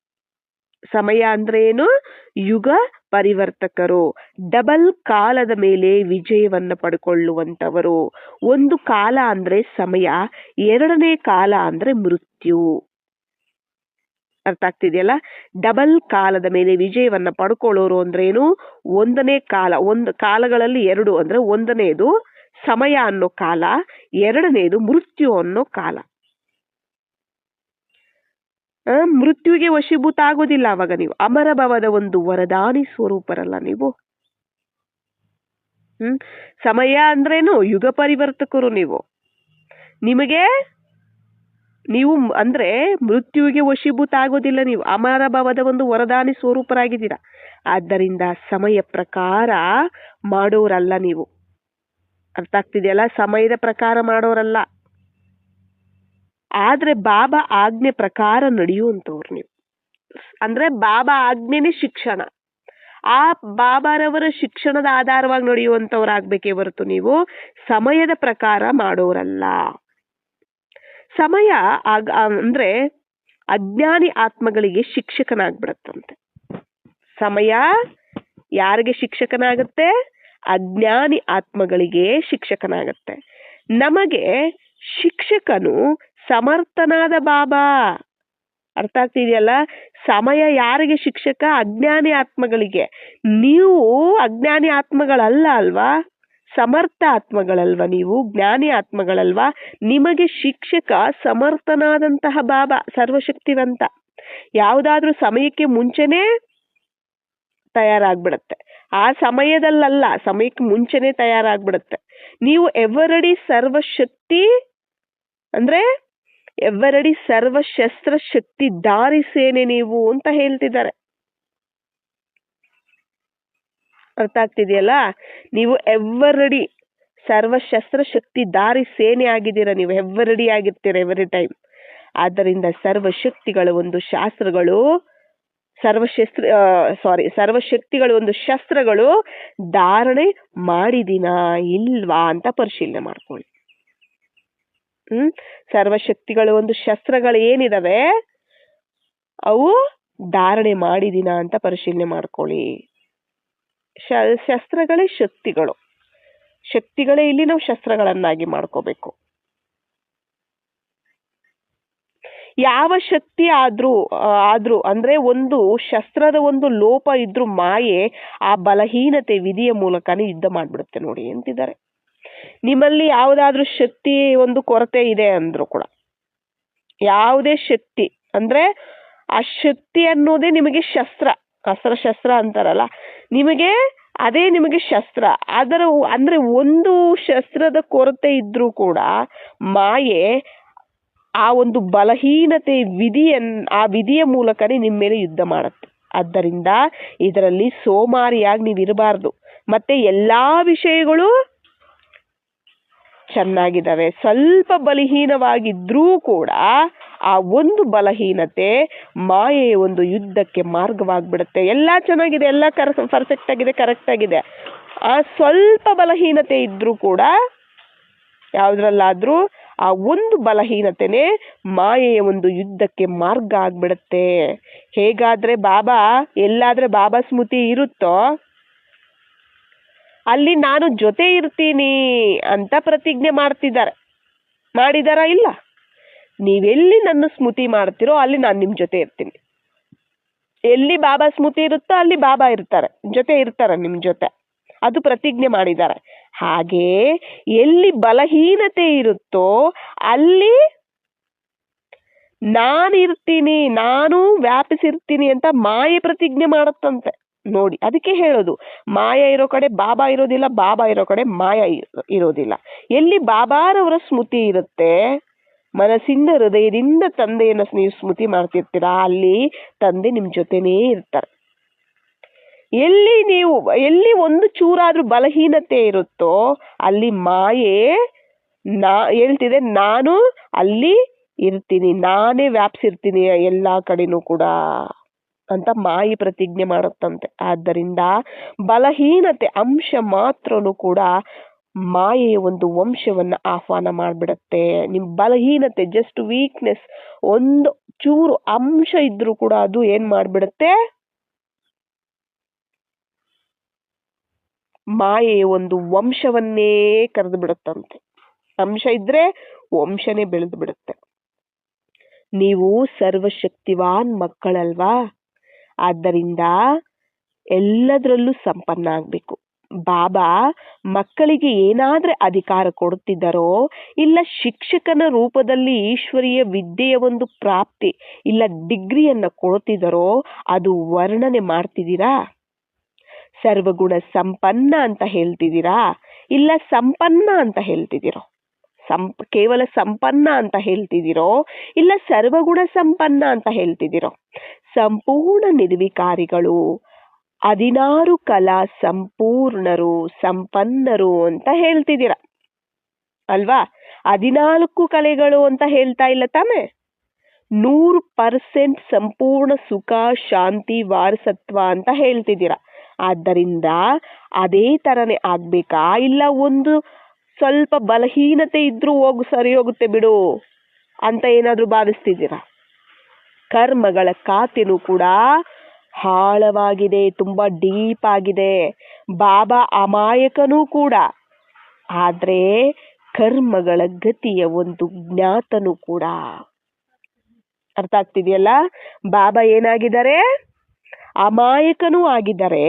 ಸಮಯ ಅಂದ್ರೆ ಏನು ಯುಗ ಪರಿವರ್ತಕರು. ಡಬಲ್ ಕಾಲದ ಮೇಲೆ ವಿಜಯವನ್ನ ಪಡ್ಕೊಳ್ಳುವಂತವರು ಒಂದು ಕಾಲ ಅಂದ್ರೆ ಸಮಯ, ಎರಡನೇ ಕಾಲ ಅಂದ್ರೆ ಮೃತ್ಯು. ಅರ್ಥ ಆಗ್ತಿದೆಯಲ್ಲ? ಡಬಲ್ ಕಾಲದ ಮೇಲೆ ವಿಜಯವನ್ನ ಪಡ್ಕೊಳ್ಳೋರು ಅಂದ್ರೇನು? ಒಂದನೇ ಕಾಲ, ಒಂದು ಕಾಲಗಳಲ್ಲಿ ಎರಡು ಅಂದ್ರೆ ಒಂದನೇದು ಸಮಯ ಅನ್ನೋ ಕಾಲ, ಎರಡನೇದು ಮೃತ್ಯು ಅನ್ನೋ ಕಾಲ. ಮೃತ್ಯುವಿಗೆ ವಶೀಭೂತ ಆಗೋದಿಲ್ಲ ಅವಾಗ ನೀವು. ಅಮರ ಭವದ ಒಂದು ವರದಾನಿ ಸ್ವರೂಪರಲ್ಲ ನೀವು. ಹ್ಮ್? ಸಮಯ ಅಂದ್ರೇನು? ಯುಗ ಪರಿವರ್ತಕರು ನೀವು. ನಿಮಗೆ, ನೀವು ಅಂದ್ರೆ ಮೃತ್ಯುವಿಗೆ ವಶೀಭೂತ ಆಗೋದಿಲ್ಲ ನೀವು. ಅಮರ ಭವದ ಒಂದು ವರದಾನಿ ಸ್ವರೂಪರಾಗಿದ್ದೀರಾ. ಆದ್ದರಿಂದ ಸಮಯ ಪ್ರಕಾರ ಮಾಡೋರಲ್ಲ ನೀವು. ಅರ್ಥ ಆಗ್ತಿದೆಯಲ್ಲ? ಸಮಯದ ಪ್ರಕಾರ ಮಾಡೋರಲ್ಲ. ಆದ್ರೆ ಬಾಬಾ ಆಜ್ಞೆ ಪ್ರಕಾರ ನಡೆಯುವಂಥವ್ರು ನೀವು. ಅಂದ್ರೆ ಬಾಬಾ ಆಜ್ಞೆನೇ ಶಿಕ್ಷಣ. ಆ ಬಾಬಾರವರ ಶಿಕ್ಷಣದ ಆಧಾರವಾಗಿ ನಡೆಯುವಂಥವ್ರಾಗಬೇಕೇ ಹೊರತು ನೀವು ಸಮಯದ ಪ್ರಕಾರ ಮಾಡೋರಲ್ಲ. ಸಮಯ ಆಗ ಅಂದ್ರೆ ಅಜ್ಞಾನಿ ಆತ್ಮಗಳಿಗೆ ಶಿಕ್ಷಕನಾಗ್ಬಿಡತ್ತಂತೆ. ಸಮಯ ಯಾರಿಗೆ ಶಿಕ್ಷಕನಾಗತ್ತೆ? ಅಜ್ಞಾನಿ ಆತ್ಮಗಳಿಗೆ ಶಿಕ್ಷಕನಾಗತ್ತೆ. ನಮಗೆ ಶಿಕ್ಷಕನು ಸಮರ್ಥನಾದ ಬಾಬಾ. ಅರ್ಥ ಆಗ್ತಿದೆಯಲ್ಲ? ಸಮಯ ಯಾರಿಗೆ ಶಿಕ್ಷಕ? ಅಜ್ಞಾನಿ ಆತ್ಮಗಳಿಗೆ. ನೀವು ಅಜ್ಞಾನಿ ಆತ್ಮಗಳಲ್ಲ ಅಲ್ವಾ? ಸಮರ್ಥ ಆತ್ಮಗಳಲ್ವಾ ನೀವು? ಜ್ಞಾನಿ ಆತ್ಮಗಳಲ್ವಾ? ನಿಮಗೆ ಶಿಕ್ಷಕ ಸಮರ್ಥನಾದಂತಹ ಬಾಬಾ, ಸರ್ವಶಕ್ತಿವಂತ. ಯಾವುದಾದ್ರೂ ಸಮಯಕ್ಕೆ ಮುಂಚೆನೇ ತಯಾರಾಗ್ಬಿಡತ್ತೆ. ಆ ಸಮಯದಲ್ಲಲ್ಲ, ಸಮಯಕ್ಕೆ ಮುಂಚೆನೆ ತಯಾರಾಗ್ಬಿಡತ್ತೆ. ನೀವು ಎವರಡಿ ಸರ್ವಶಕ್ತಿ ಅಂದ್ರೆ ಎವರಡಿ ಸರ್ವಶಸ್ತ್ರ ಶಕ್ತಿ ಧಾರಿಸೇನೆ ನೀವು ಅಂತ ಹೇಳ್ತಿದ್ದಾರೆ. ಅರ್ಥ ಆಗ್ತಿದೆಯಲ್ಲ? ನೀವು ಎವರಡಿ ಸರ್ವಶಸ್ತ್ರ ಶಕ್ತಿ ದಾರಿ ಸೇನೆ ಆಗಿದ್ದೀರ, ನೀವು ಎವರಡಿ ಆಗಿರ್ತೀರ ಎವ್ರಿ ಟೈಮ್ ಆದ್ದರಿಂದ ಸರ್ವಶಕ್ತಿಗಳ ಒಂದು ಶಾಸ್ತ್ರಗಳು ಸರ್ವಶಸ್ತ್ರ ಸಾರಿ ಸರ್ವಶಕ್ತಿಗಳು ಒಂದು ಶಸ್ತ್ರಗಳು ಧಾರಣೆ ಮಾಡಿದಿನಾ ಇಲ್ವಾ ಅಂತ ಪರಿಶೀಲನೆ ಮಾಡ್ಕೊಳ್ಳಿ. ಹ್ಮ್? ಸರ್ವಶಕ್ತಿಗಳು ಒಂದು ಶಸ್ತ್ರಗಳು ಏನಿದಾವೆ ಅವು ಧಾರಣೆ ಮಾಡಿದಿನ ಅಂತ ಪರಿಶೀಲನೆ ಮಾಡ್ಕೊಳ್ಳಿ. ಶಸ್ತ್ರಗಳೇ ಶಕ್ತಿಗಳು. ಶಕ್ತಿಗಳೇ ಇಲ್ಲಿ ನಾವು ಶಸ್ತ್ರಗಳನ್ನಾಗಿ ಮಾಡ್ಕೋಬೇಕು. ಯಾವ ಶಕ್ತಿ ಆದ್ರೂ ಆದ್ರೂ, ಅಂದ್ರೆ ಒಂದು ಶಸ್ತ್ರದ ಒಂದು ಲೋಪ ಇದ್ರೂ ಮಾಯೆ ಆ ಬಲಹೀನತೆ ವಿಧಿಯ ಮೂಲಕನೇ ಯುದ್ಧ ಮಾಡ್ಬಿಡುತ್ತೆ ನೋಡಿ ಅಂತಿದ್ದಾರೆ. ನಿಮ್ಮಲ್ಲಿ ಯಾವುದಾದ್ರೂ ಶಕ್ತಿ ಒಂದು ಕೊರತೆ ಇದೆ ಅಂದ್ರು ಕೂಡ. ಯಾವುದೇ ಶಕ್ತಿ, ಅಂದ್ರೆ ಆ ಶಕ್ತಿ ಅನ್ನೋದೇ ನಿಮಗೆ ಶಸ್ತ್ರ ಅಸ್ತ್ರ ಶಸ್ತ್ರ ಅಂತಾರಲ್ಲ. ನಿಮಗೆ ಅದೇ ನಿಮಗೆ ಶಸ್ತ್ರ. ಅದರ ಅಂದ್ರೆ ಒಂದು ಶಸ್ತ್ರದ ಕೊರತೆ ಇದ್ರೂ ಕೂಡ ಮಾಯೆ ಆ ಒಂದು ಬಲಹೀನತೆ ವಿಧಿಯನ್, ಆ ವಿಧಿಯ ಮೂಲಕನೇ ನಿಮ್ಮ ಮೇಲೆ ಯುದ್ಧ ಮಾಡುತ್ತೆ. ಆದ್ದರಿಂದ ಇದರಲ್ಲಿ ಸೋಮಾರಿಯಾಗಿ ನೀವು ಇರಬಾರ್ದು ಮತ್ತೆ ಎಲ್ಲಾ ವಿಷಯಗಳು ಚೆನ್ನಾಗಿದ್ದಾವೆ. ಸ್ವಲ್ಪ ಬಲಹೀನವಾಗಿದ್ದರೂ ಕೂಡ ಆ ಒಂದು ಬಲಹೀನತೆ ಮಾಯೆಯ ಒಂದು ಯುದ್ಧಕ್ಕೆ ಮಾರ್ಗವಾಗ್ಬಿಡುತ್ತೆ. ಎಲ್ಲ ಚೆನ್ನಾಗಿದೆ, ಎಲ್ಲ ಕರ್ ಪರ್ಫೆಕ್ಟ್ ಆಗಿದೆ ಕರೆಕ್ಟ್ ಆಗಿದೆ. ಆ ಸ್ವಲ್ಪ ಬಲಹೀನತೆ ಇದ್ದರೂ ಕೂಡ ಯಾವ್ದ್ರಲ್ಲಾದ್ರೂ ಆ ಒಂದು ಬಲಹೀನತೆನೇ ಮಾಯೆಯ ಒಂದು ಯುದ್ಧಕ್ಕೆ ಮಾರ್ಗ ಆಗ್ಬಿಡುತ್ತೆ. ಹೇಗಾದ್ರೆ ಬಾಬಾ, ಎಲ್ಲಾದ್ರೆ ಬಾಬಾ ಸ್ಮೃತಿ ಇರುತ್ತೋ ಅಲ್ಲಿ ನಾನು ಜೊತೆ ಇರ್ತೀನಿ ಅಂತ ಪ್ರತಿಜ್ಞೆ ಮಾಡ್ತಿದ್ದಾರೆ. ಮಾಡಿದಾರಾ ಇಲ್ಲ? ನೀವೆಲ್ಲಿ ನನ್ನ ಸ್ಮೃತಿ ಮಾಡ್ತೀರೋ ಅಲ್ಲಿ ನಾನು ನಿಮ್ಮ ಜೊತೆ ಇರ್ತೀನಿ. ಎಲ್ಲಿ ಬಾಬಾ ಸ್ಮೃತಿ ಇರುತ್ತೋ ಅಲ್ಲಿ ಬಾಬಾ ಇರ್ತಾರೆ, ಜೊತೆ ಇರ್ತಾರೆ ನಿಮ್ಮ ಜೊತೆ. ಅದು ಪ್ರತಿಜ್ಞೆ ಮಾಡಿದ್ದಾರೆ. ಹಾಗೆ ಎಲ್ಲಿ ಬಲಹೀನತೆ ಇರುತ್ತೋ ಅಲ್ಲಿ ನಾನಿರ್ತೀನಿ, ನಾನು ವ್ಯಾಪಿಸಿರ್ತೀನಿ ಅಂತ ಮಾಯೆ ಪ್ರತಿಜ್ಞೆ ಮಾಡುತ್ತಂತೆ. ನೋಡಿ, ಅದಕ್ಕೆ ಹೇಳೋದು, ಮಾಯ ಇರೋ ಕಡೆ ಬಾಬಾ ಇರೋದಿಲ್ಲ, ಬಾಬಾ ಇರೋ ಕಡೆ ಮಾಯ ಇರೋ- ಇರೋದಿಲ್ಲ. ಎಲ್ಲಿ ಬಾಬಾರವರ ಸ್ಮೃತಿ ಇರುತ್ತೆ, ಮನಸ್ಸಿಂದ ಹೃದಯದಿಂದ ತಂದೆಯನ್ನು ನೀವು ಸ್ಮೃತಿ ಮಾಡ್ತಿರ್ತೀರಾ, ಅಲ್ಲಿ ತಂದೆ ನಿಮ್ ಜೊತೆನೇ ಇರ್ತಾರೆ. ಎಲ್ಲಿ ನೀವು, ಎಲ್ಲಿ ಒಂದು ಚೂರಾದ್ರೂ ಬಲಹೀನತೆ ಇರುತ್ತೋ, ಅಲ್ಲಿ ಮಾಯೆ, ನಾ, ಹೇಳ್ತಿದೆ, ನಾನು ಅಲ್ಲಿ ಇರ್ತೀನಿ, ನಾನೇ ವ್ಯಾಪ್ಸಿರ್ತೀನಿ, ಎಲ್ಲಾ ಕಡೆನೂ ಕೂಡ. ಅಂತ ಮಾಯಿ ಪ್ರತಿಜ್ಞೆ ಮಾಡುತ್ತಂತೆ. ಆದ್ದರಿಂದ ಬಲಹೀನತೆ ಅಂಶ ಮಾತ್ರನು ಕೂಡ ಮಾಯೆಯ ಒಂದು ವಂಶವನ್ನ ಆಹ್ವಾನ ಮಾಡಿಬಿಡತ್ತೆ. ನಿಮ್ ಬಲಹೀನತೆ ಜಸ್ಟ್ ವೀಕ್ನೆಸ್ ಒಂದು ಚೂರು ಅಂಶ ಇದ್ರೂ ಕೂಡ ಅದು ಏನ್ ಮಾಡ್ಬಿಡತ್ತೆ? ಮಾಯೆಯ ಒಂದು ವಂಶವನ್ನೇ ಕರೆದು ಬಿಡುತ್ತಂತೆ ಅಂಶ ಇದ್ರೆ ವಂಶನೇ ಬೆಳೆದು ಬಿಡುತ್ತೆ ನೀವು ಸರ್ವಶಕ್ತಿವಾನ್ ಮಕ್ಕಳಲ್ವಾ? ಆದ್ದರಿಂದ ಎಲ್ಲದರಲ್ಲೂ ಸಂಪನ್ನ ಆಗ್ಬೇಕು. ಬಾಬಾ, ಮಕ್ಕಳಿಗೆ ಏನಾದ್ರೆ ಅಧಿಕಾರ ಕೊಡುತ್ತಿದ್ದಾರೋ, ಇಲ್ಲ ಶಿಕ್ಷಕನ ರೂಪದಲ್ಲಿ ಈಶ್ವರೀಯ ವಿದ್ಯೆಯ ಒಂದು ಪ್ರಾಪ್ತಿ, ಇಲ್ಲ ಡಿಗ್ರಿಯನ್ನ ಕೊಡುತ್ತಿದ್ದಾರೋ, ಅದು ವರ್ಣನೆ ಮಾಡ್ತಿದ್ದೀರಾ? ಸರ್ವಗುಣ ಸಂಪನ್ನ ಅಂತ ಹೇಳ್ತಿದ್ದೀರಾ? ಇಲ್ಲ ಸಂಪನ್ನ ಅಂತ ಹೇಳ್ತಿದ್ದೀರೋ? ಸಂಪ್ ಕೇವಲ ಸಂಪನ್ನ ಅಂತ ಹೇಳ್ತಿದ್ದೀರೋ? ಇಲ್ಲ ಸರ್ವಗುಣ ಸಂಪನ್ನ ಅಂತ ಹೇಳ್ತಿದ್ದೀರೋ? ಸಂಪೂರ್ಣ ನಿರ್ವಿಕಾರಿಗಳು ಹದಿನಾರು ಕಲಾ ಸಂಪೂರ್ಣರು, ಸಂಪನ್ನರು ಅಂತ ಹೇಳ್ತಿದ್ದೀರ? ಅಲ್ವಾ? ಹದಿನಾಲ್ಕು ಕಲೆಗಳು ಅಂತ ಹೇಳ್ತಾ ಇಲ್ಲ ತಾನೆ? ನೂರು ಪರ್ಸೆಂಟ್ ಸಂಪೂರ್ಣ ಸುಖ, ಶಾಂತಿ, ವಾರಸತ್ವ ಅಂತ ಹೇಳ್ತಿದ್ದೀರ? ಆದ್ದರಿಂದ ಅದೇ ತರನೇ ಆಗ್ಬೇಕಾ? ಇಲ್ಲ ಒಂದು ಸ್ವಲ್ಪ ಬಲಹೀನತೆ ಇದ್ರೂ ಹೋಗು, ಸರಿ ಹೋಗುತ್ತೆ ಬಿಡು ಅಂತ ಏನಾದರೂ ಭಾವಿಸ್ತಿದ್ದೀರಾ? ಕರ್ಮಗಳ ಖಾತೆನೂ ಕೂಡ ಆಳವಾಗಿದೆ ತುಂಬ ಡೀಪ್ ಆಗಿದೆ. ಬಾಬಾ ಅಮಾಯಕನೂ ಕೂಡ. ಆದರೆ ಕರ್ಮಗಳ ಗತಿಯ ಒಂದು ಜ್ಞಾತನು ಕೂಡ. ಅರ್ಥ ಆಗ್ತಿದೆಯಲ್ಲ? ಬಾಬಾ ಏನಾಗಿದ್ದಾರೆ? ಅಮಾಯಕನೂ ಆಗಿದ್ದಾರೆ.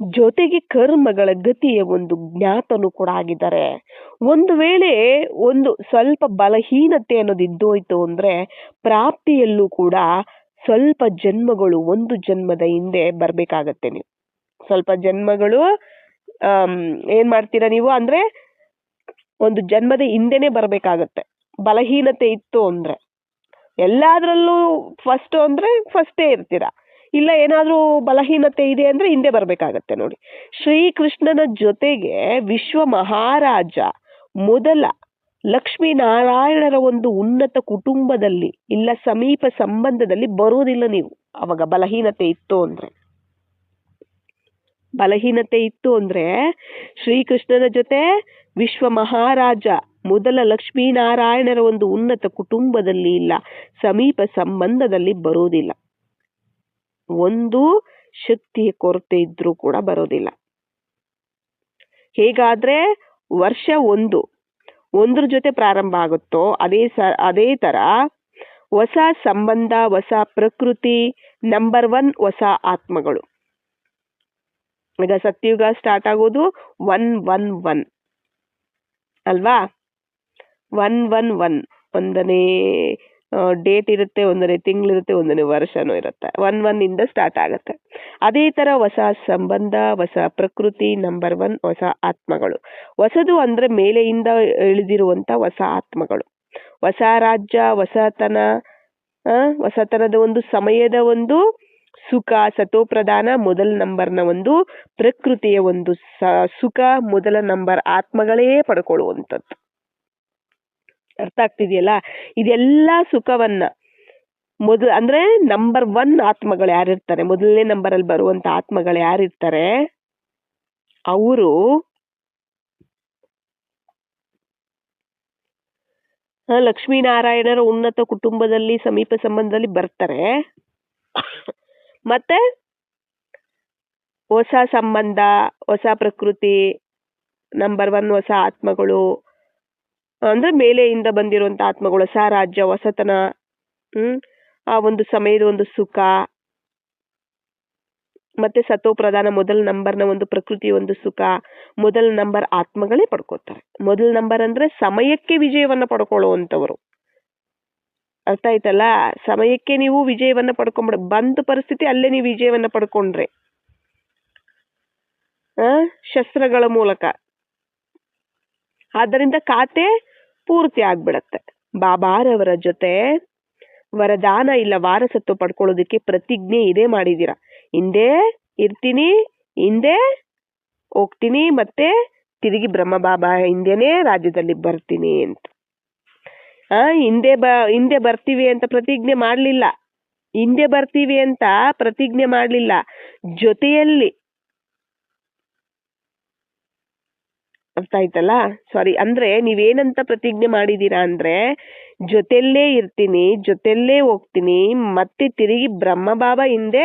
ಜೊತೆಗೆ ಕರ್ಮಗಳ ಗತಿಯ ಒಂದು ಜ್ಞಾತನು ಕೂಡ ಆಗಿದ್ದಾರೆ. ಒಂದು ವೇಳೆ ಒಂದು ಸ್ವಲ್ಪ ಬಲಹೀನತೆ ಅನ್ನೋದು ಇದ್ದೋಯ್ತು ಅಂದ್ರೆ ಪ್ರಾಪ್ತಿಯಲ್ಲೂ ಕೂಡ ಸ್ವಲ್ಪ ಜನ್ಮಗಳು ಒಂದು ಜನ್ಮದ ಹಿಂದೆ ಬರಬೇಕಾಗತ್ತೆ ನೀವು. ಸ್ವಲ್ಪ ಜನ್ಮಗಳು ಏನು ಮಾಡ್ತೀರಾ ನೀವು ಅಂದ್ರೆ ಒಂದು ಜನ್ಮದ ಹಿಂದೆನೆ ಬರಬೇಕಾಗತ್ತೆ. ಬಲಹೀನತೆ ಇತ್ತು ಅಂದ್ರೆ. ಎಲ್ಲಾದ್ರಲ್ಲೂ ಫಸ್ಟ್ ಅಂದ್ರೆ ಫಸ್ಟೇ ಇರ್ತೀರಾ. ಇಲ್ಲ ಏನಾದರೂ ಬಲಹೀನತೆ ಇದೆ ಅಂದ್ರೆ ಹಿಂದೆ ಬರಬೇಕಾಗತ್ತೆ ನೋಡಿ. ಶ್ರೀಕೃಷ್ಣನ ಜೊತೆಗೆ ವಿಶ್ವ ಮಹಾರಾಜ, ಮೊದಲ ಲಕ್ಷ್ಮೀನಾರಾಯಣರ ಒಂದು ಉನ್ನತ ಕುಟುಂಬದಲ್ಲಿ ಇಲ್ಲ ಸಮೀಪ ಸಂಬಂಧದಲ್ಲಿ ಬರೋದಿಲ್ಲ ನೀವು. ಅವಾಗ ಬಲಹೀನತೆ ಇತ್ತು ಅಂದ್ರೆ. ಬಲಹೀನತೆ ಇತ್ತು ಅಂದ್ರೆ ಶ್ರೀಕೃಷ್ಣನ ಜೊತೆ ವಿಶ್ವ ಮಹಾರಾಜ, ಮೊದಲ ಲಕ್ಷ್ಮೀನಾರಾಯಣರ ಒಂದು ಉನ್ನತ ಕುಟುಂಬದಲ್ಲಿ ಇಲ್ಲ, ಸಮೀಪ ಸಂಬಂಧದಲ್ಲಿ ಬರೋದಿಲ್ಲ ಒಂದು ಶಕ್ತಿಯ ಕೊರತೆ ಇದ್ರೂ ಕೂಡ ಬರೋದಿಲ್ಲ. ಹೇಗಾದ್ರೆ ವರ್ಷ ಒಂದು, ಒಂದ್ರ ಜೊತೆ ಪ್ರಾರಂಭ ಆಗುತ್ತೋ ಅದೇ ಸ, ಅದೇ ತರ ಹೊಸ ಸಂಬಂಧ, ಹೊಸ ಪ್ರಕೃತಿ, ನಂಬರ್ ಒನ್ ಹೊಸ ಆತ್ಮಗಳು. ಈಗ ಸತ್ಯುಗ ಸ್ಟಾರ್ಟ್ ಆಗೋದು ಒನ್ ಒನ್ ಒನ್. ಅಲ್ವಾ? One one one. ಒಂದನೇ ಡೇಟ್ ಇರುತ್ತೆ ಒಂದನೇ ತಿಂಗಳಿರುತ್ತೆ ಒಂದನೇ ವರ್ಷನೂ ಇರುತ್ತೆ. ಒನ್ ಇಂದ ಸ್ಟಾರ್ಟ್ ಆಗುತ್ತೆ. ಅದೇ ತರ ಹೊಸ ಸಂಬಂಧ, ಹೊಸ ಪ್ರಕೃತಿ ನಂಬರ್ ಒನ್ ಹೊಸ ಆತ್ಮಗಳು. ಹೊಸದು ಅಂದ್ರೆ ಮೇಲೆಯಿಂದ ಇಳಿದಿರುವಂತ ಹೊಸ ಆತ್ಮಗಳು. ಹೊಸ ರಾಜ್ಯ, ಹೊಸತನ ಹೊಸತನದ ಒಂದು ಸಮಯದ ಒಂದು ಸುಖ ಸತೋಪ್ರಧಾನ ಮೊದಲ ನಂಬರ್ನ ಒಂದು ಪ್ರಕೃತಿಯ ಒಂದು ಸ- ಸುಖ ಮೊದಲ ನಂಬರ್ ಆತ್ಮಗಳೇ ಪಡ್ಕೊಳ್ಳುವಂಥದ್ದು. ಅರ್ಥ ಆಗ್ತಿದೆಯಲ್ಲ? ಇದೆಲ್ಲ ಸುಖವನ್ನ ಮೊದಲು ಅಂದ್ರೆ ನಂಬರ್ ಒನ್ ಆತ್ಮಗಳು ಯಾರಿರ್ತಾರೆ? ಮೊದಲನೇ ನಂಬರ್ ಅಲ್ಲಿ ಬರುವಂತ ಆತ್ಮಗಳು ಯಾರಿರ್ತಾರೆ? ಅವರು ಲಕ್ಷ್ಮೀನಾರಾಯಣರ ಉನ್ನತ ಕುಟುಂಬದಲ್ಲಿ, ಸಮೀಪ ಸಂಬಂಧದಲ್ಲಿ ಬರ್ತಾರೆ. ಮತ್ತೆ ಹೊಸ ಸಂಬಂಧ, ಹೊಸ ಪ್ರಕೃತಿ ನಂಬರ್ ಒನ್ ಹೊಸ ಆತ್ಮಗಳು ಅಂದ್ರೆ ಮೇಲೆಯಿಂದ ಬಂದಿರುವಂತ ಆತ್ಮಗಳು ಸಾರಾಜ್ಯ ರಾಜ್ಯ ಹೊಸತನ ಹ್ಮ್, ಆ ಒಂದು ಸಮಯದ ಒಂದು ಸುಖ, ಮತ್ತೆ ಸತೋ ಪ್ರಧಾನ ಮೊದಲ ನಂಬರ್ನ ಒಂದು ಪ್ರಕೃತಿ ಒಂದು ಸುಖ, ಮೊದಲ ನಂಬರ್ ಆತ್ಮಗಳೇ ಪಡ್ಕೋತಾರೆ. ಮೊದಲ ನಂಬರ್ ಅಂದ್ರೆ ಸಮಯಕ್ಕೆ ವಿಜಯವನ್ನ ಪಡ್ಕೊಳ್ಳುವಂತವರು ಅರ್ಥ ಆಯ್ತಲ್ಲ? ಸಮಯಕ್ಕೆ ನೀವು ವಿಜಯವನ್ನ ಪಡ್ಕೊಂಬಿಡ, ಬಂದ ಪರಿಸ್ಥಿತಿ ಅಲ್ಲೇ ನೀವು ವಿಜಯವನ್ನ ಪಡ್ಕೊಂಡ್ರೆ. ಶಸ್ತ್ರಗಳ ಮೂಲಕ. ಆದ್ದರಿಂದ ಖಾತೆ ಪೂರ್ತಿ ಆಗ್ಬಿಡತ್ತೆ. ಬಾಬಾರವರ ಜೊತೆ ವರದಾನ ಇಲ್ಲ, ವಾರಸತ್ವ ಪಡ್ಕೊಳ್ಳೋದಕ್ಕೆ ಪ್ರತಿಜ್ಞೆ ಇದೇ ಮಾಡಿದೀರ. ಹಿಂದೆ ಇರ್ತೀನಿ, ಹಿಂದೆ ಹೋಗ್ತೀನಿ, ಮತ್ತೆ ತಿರುಗಿ ಬ್ರಹ್ಮ ಬಾಬಾ ಹಿಂದೆನೇ ರಾಜ್ಯದಲ್ಲಿ ಬರ್ತೀನಿ ಅಂತ. ಆ, ಹಿಂದೆ ಬ, ಹಿಂದೆ ಬರ್ತೀವಿ ಅಂತ ಪ್ರತಿಜ್ಞೆ ಮಾಡ್ಲಿಲ್ಲ. ಹಿಂದೆ ಬರ್ತೀವಿ ಅಂತ ಪ್ರತಿಜ್ಞೆ ಮಾಡ್ಲಿಲ್ಲ. ಜೊತೆಯಲ್ಲಿ ಅರ್ಥ ಆಯ್ತಲ್ಲ ಸಾರಿ ಅಂದ್ರೆ ನೀವೇನಂತ ಪ್ರತಿಜ್ಞೆ ಮಾಡಿದೀರಾ ಅಂದ್ರೆ ಜೊತೆಲ್ಲೇ ಇರ್ತೀನಿ, ಜೊತೆಲ್ಲೇ ಹೋಗ್ತೀನಿ, ಮತ್ತೆ ತಿರುಗಿ ಬ್ರಹ್ಮ ಬಾಬಾ ಹಿಂದೆ